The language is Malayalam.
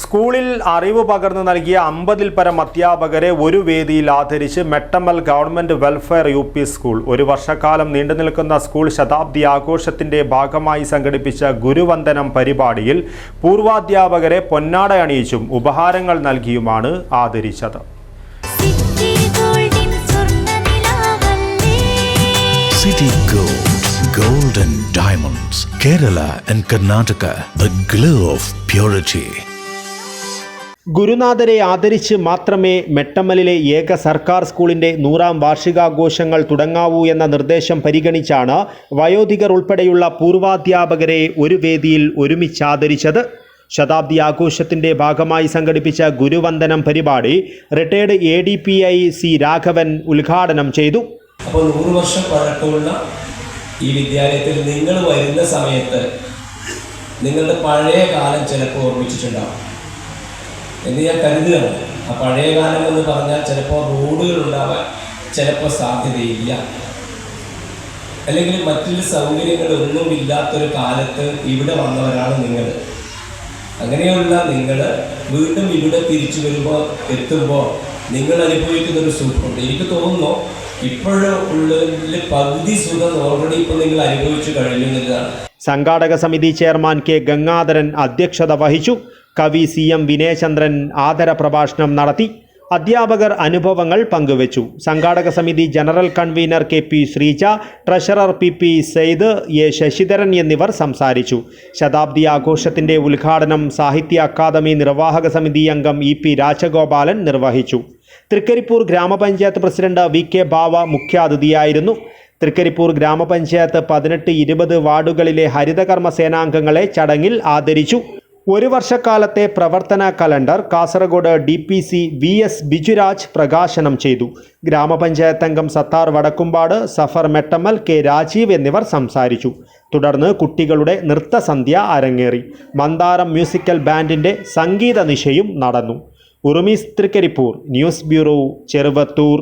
സ്കൂളിൽ അറിവ് പകർന്നു നൽകിയ അമ്പതിൽ പരം അധ്യാപകരെ ഒരു വേദിയിൽ ആദരിച്ച് Mettammal government welfare U P school. ഒരു വർഷക്കാലം നീണ്ടുനിൽക്കുന്ന സ്കൂൾ ശതാബ്ദി ആഘോഷത്തിന്റെ ഭാഗമായി സംഘടിപ്പിച്ച ഗുരുവന്ദനം പരിപാടിയിൽ പൂർവാധ്യാപകരെ പൊന്നാട അണിയിച്ചും ഉപഹാരങ്ങൾ നൽകിയുമാണ് ആദരിച്ചത്. City Gold, Gold and Diamonds, Kerala and Karnataka, the glow of purity. ഗുരുനാഥരെ ആദരിച്ച് മാത്രമേ മെട്ടമ്മലിലെ ഏക സർക്കാർ സ്കൂളിന്റെ നൂറാം വാർഷികാഘോഷങ്ങൾ തുടങ്ങാവൂ എന്ന നിർദ്ദേശം പരിഗണിച്ചാണ് വയോധികർ ഉൾപ്പെടെയുള്ള പൂർവാധ്യാപകരെ ഒരു വേദിയിൽ ഒരുമിച്ച് ആദരിച്ചത്. ശതാബ്ദി ആഘോഷത്തിന്റെ ഭാഗമായി സംഘടിപ്പിച്ച ഗുരുവന്ദനം പരിപാടി retired A D P I C Raghavan ഉദ്ഘാടനം ചെയ്തു. അപ്പോൾ നൂറ് വർഷം പഴക്കമുള്ള ഈ വിദ്യാലയത്തിൽ നിങ്ങൾ വരുന്ന സമയത്ത് നിങ്ങളുടെ പഴയ കാലം ചിലപ്പോൾ ഓർമ്മിച്ചിട്ടുണ്ടാവും. എന്ന് ഞാൻ കരുതുകയാണ്. ആ പഴയ കാലം എന്ന് പറഞ്ഞാൽ ചിലപ്പോൾ റോഡുകൾ ഉണ്ടാവാൻ ചിലപ്പോൾ സാധ്യതയില്ല. അല്ലെങ്കിൽ മറ്റൊരു സൗകര്യങ്ങളൊന്നും ഇല്ലാത്തൊരു കാലത്ത് ഇവിടെ വന്നവരാണ് നിങ്ങൾ അങ്ങനെയുള്ള നിങ്ങൾ വീണ്ടും ഇവിടെ തിരിച്ചു വരുമ്പോൾ എത്തുമ്പോൾ നിങ്ങൾ അനുഭവിക്കുന്ന ഒരു സുഖമുണ്ട്. എനിക്ക് തോന്നുന്നു ഇപ്പോഴുള്ള പകുതി സുഖം ഓൾറെഡി ഇപ്പോൾ നിങ്ങൾ അനുഭവിച്ചു കഴിഞ്ഞു എന്നുള്ളതാണ്. സംഘാടക സമിതി ചെയർമാൻ കെ ഗംഗാധരൻ അധ്യക്ഷത വഹിച്ചു. കവി സി എം വിനയചന്ദ്രൻ ആദര പ്രഭാഷണം നടത്തി അധ്യാപകർ അനുഭവങ്ങൾ പങ്കുവച്ചു. സംഘാടക സമിതി general convener K P Sreeja treasurer P P Sayed A Sasidharan എന്നിവർ സംസാരിച്ചു. ശതാബ്ദി ആഘോഷത്തിന്റെ ഉദ്ഘാടനം സാഹിത്യ അക്കാദമി നിർവാഹക സമിതി അംഗം ഇ പി രാജഗോപാലൻ നിർവഹിച്ചു. തൃക്കരിപ്പൂർ ഗ്രാമപഞ്ചായത്ത് പ്രസിഡന്റ് വി കെ ബാവ മുഖ്യാതിഥിയായിരുന്നു. തൃക്കരിപ്പൂർ ഗ്രാമപഞ്ചായത്ത് പതിനെട്ട് ഇരുപത് വാർഡുകളിലെ ഹരിതകർമ്മ സേനാംഗങ്ങളെ ചടങ്ങിൽ ആദരിച്ചു. ഒരു വർഷക്കാലത്തെ പ്രവർത്തന calendar Kasaragod D P C V S Bijuraj പ്രകാശനം ചെയ്തു. ഗ്രാമപഞ്ചായത്ത് അംഗം സത്താർ വടക്കുംപാട് സഫർ മെട്ടമ്മൽ കെ രാജീവ് എന്നിവർ സംസാരിച്ചു. തുടർന്ന് കുട്ടികളുടെ നൃത്തസന്ധ്യ അരങ്ങേറി. മന്ദാരം മ്യൂസിക്കൽ ബാൻഡിന്റെ സംഗീത നിശയും നടന്നു. Urumees Trikaripur news bureau Cheruvathur.